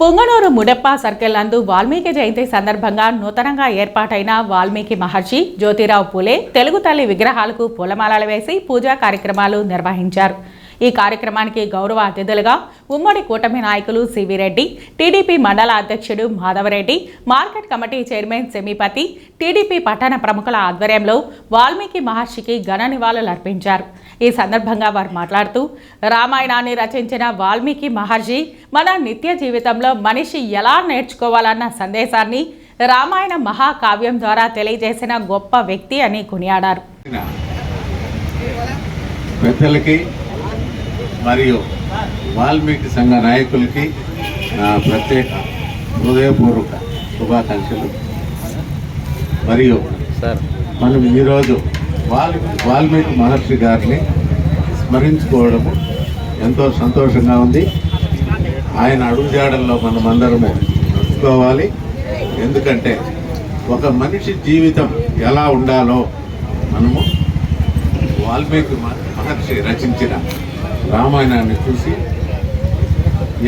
Punganur ముడప్ప circle నందు వాల్మీకి జయంతి సందర్భంగా నూతనంగా ఏర్పాటైన వాల్మీకి మహర్షి జ్యోతిరావు పూలే తెలుగు తల్లి విగ్రహాలకు పూలమాలలు వేసి పూజా కార్యక్రమాలు నిర్వహించారు. ఈ కార్యక్రమానికి గౌరవ అతిథులుగా ఉమ్మడి కూటమి నాయకులు సివి రెడ్డి టీడీపీ మండల అధ్యక్షుడు మాధవరెడ్డి మార్కెట్ కమిటీ చైర్మన్ సెమీపతి టీడీపీ పట్టణ ప్రముఖుల ఆధ్వర్యంలో వాల్మీకి మహర్షికి ఘన నివాళులు అర్పించారు. ఈ సందర్భంగా వారు మాట్లాడుతూ రామాయణాన్ని రచించిన వాల్మీకి మహర్షి మన నిత్య జీవితంలో మనిషి ఎలా నేర్చుకోవాలన్న సందేశాన్ని రామాయణ మహాకావ్యం ద్వారా తెలియజేసిన గొప్ప వ్యక్తి అని కొనియాడారు. పెద్దలకి మరియు వాల్మీకి సంఘ నాయకులకి నా ప్రత్యేక హృదయపూర్వక శుభాకాంక్షలు. మరియు సార్. మనం ఈరోజు వాల్ వాల్మీకి మహర్షి గారిని స్మరించుకోవడము ఎంతో సంతోషంగా ఉంది. ఆయన అడుగుజాడల్లో మనం అందరము నడుచుకోవాలి. ఎందుకంటే ఒక మనిషి జీవితం ఎలా ఉండాలో మనము వాల్మీకి మహర్షి రచించిన రామాయణాన్ని చూసి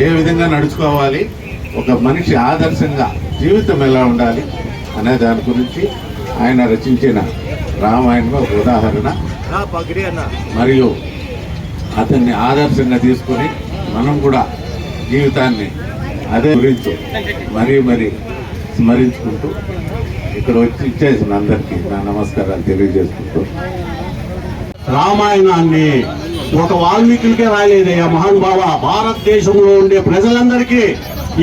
ఏ విధంగా నడుచుకోవాలి ఒక మనిషి ఆదర్శంగా జీవితం ఎలా ఉండాలి అనే దాని గురించి ఆయన రచించిన రామాయణం ఒక ఉదాహరణ. మరియు అతన్ని ఆదర్శంగా తీసుకొని మనం కూడా జీవితాన్ని అదే గురించి మరీ మరీ స్మరించుకుంటూ ఇక్కడ వచ్చి ఇచ్చేసిన అందరికీ నా నమస్కారాలు తెలియజేసుకుంటూ. రామాయణాన్ని ఒక వాల్మీకులకే రాయలేదయ్యా మహానుభావ భారతదేశంలో ఉండే ప్రజలందరికీ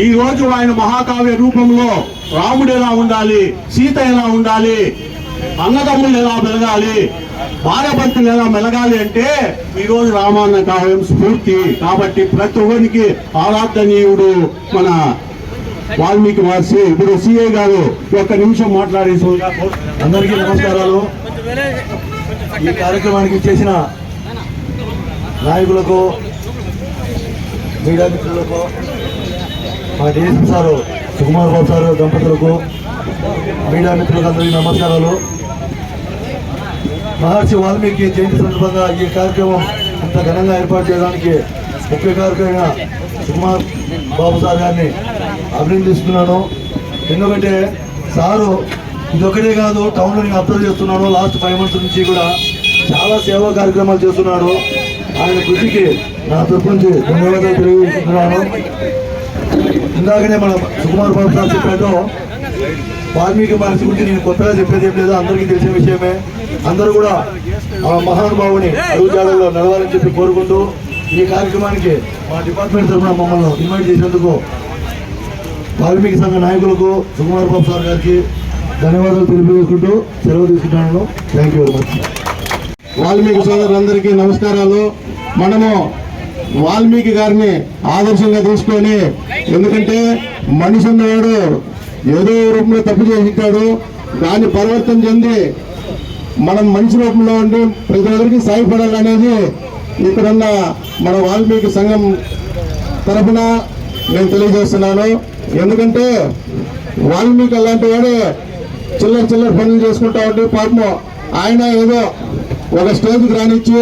ఈ రోజు ఆయన మహాకావ్య రూపంలో రాముడు ఎలా ఉండాలి సీత ఎలా ఉండాలి అన్నదమ్ములు ఎలా మెలగాలి భార్యభర్తలు ఎలా మెలగాలి అంటే ఈరోజు రామాయణ కావ్యం స్ఫూర్తి. కాబట్టి ప్రతి ఒక్కరికి ఆరాధనీయుడు మన వాల్మీకి మహర్షి ఇప్పుడు సిఐ గారు ఒక్క నిమిషం మాట్లాడేసి అందరికీ నమస్కారాలు. ఈ కార్యక్రమానికి చేసిన నాయకులకు మీడియా మిత్రులకు మా DSP sir Sukumar Babu sir దంపతులకు మీడియా మిత్రులకు అందరికీ నమస్కారాలు. మహర్షి వాల్మీకి జయంతి సందర్భంగా ఈ కార్యక్రమం ఇంత ఘనంగా ఏర్పాటు చేయడానికి ముఖ్య కార్యక్రమైన సుకుమార్ బాబు సార్ గారిని అభినందిస్తున్నాను. ఎందుకంటే సారు ఇదొకటే కాదు టౌన్లో నేను అబ్జర్వ్ చేస్తున్నాను. లాస్ట్ ఫైవ్ మంత్స్ నుంచి కూడా చాలా సేవా కార్యక్రమాలు చేస్తున్నాడు. ఆయన కృషికి నా తరపు నుంచి ధన్యవాదాలు తెలియజేస్తున్నాను. ఇందాకనే మన సుకుమార్ బాబు సార్ చెప్పాడు వాల్మీకి మహర్షి గురించి నేను కొత్తగా చెప్పేది ఏం లేదు అందరికీ తెలిసిన విషయమే. అందరూ కూడా ఆ మహానుభావుని అడుగుజాడల్లో నడవాలని చెప్పి కోరుకుంటూ ఈ కార్యక్రమానికి మా డిపార్ట్మెంట్ తరఫున మమ్మల్ని ఇన్వైట్ చేసినందుకు వాల్మీకి సంఘ నాయకులకు సుకుమార్ బాబు సార్ గారికి ధన్యవాదాలు తెలియజేసుకుంటూ సెలవు తీసుకుంటున్నాను. Thank you very much Valmiki సోదరులందరికీ నమస్కారాలు. మనము వాల్మీకి గారిని ఆదర్శంగా తీసుకొని ఎందుకంటే మనిషి ఉన్నవాడు ఏదో రూపంలో తప్పు చేసింటాడు దాన్ని పరివర్తన చెంది మనం మనిషి రూపంలో ఉండి ప్రతి ఒక్కరికి సాయపడాలనేది ఇక్కడున్న మన వాల్మీకి సంఘం తరఫున నేను తెలియజేస్తున్నాను. ఎందుకంటే వాల్మీకి అలాంటి వాడు చిల్లర చిల్లర పనులు చేసుకుంటా ఉంటే పాపం ఆయన ఏదో ఒక స్టేజ్కి రానిచ్చి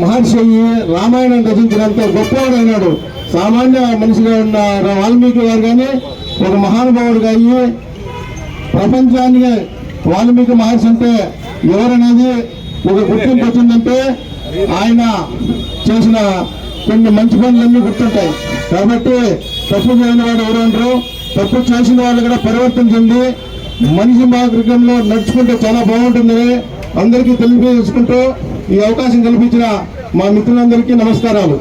మహర్షి అయ్యి రామాయణం రచించినంత గొప్పవాడు అయినాడు సామాన్య మనిషిగా ఉన్న వాల్మీకి గారు కానీ ఒక మహానుభావుడుగా అయ్యి ప్రపంచానికి వాల్మీకి మహర్షి అంటే ఎవరనేది ఒక గుర్తింపు వచ్చిందంటే ఆయన చేసిన కొన్ని మంచి పనులన్నీ గుర్తుంటాయి. కాబట్టి తప్పు చేయని వాడు ఎవరు అంటారు? తప్పు చేసిన వాళ్ళు కూడా పరివర్తన చెంది మనిషి మార్గంలో నడుచుకుంటే చాలా బాగుంటుంది. అందరికీ తెలియజేసుకుంటూ ఈ అవకాశం కల్పించిన మా మిత్రులందరికీ నమస్కారాలు.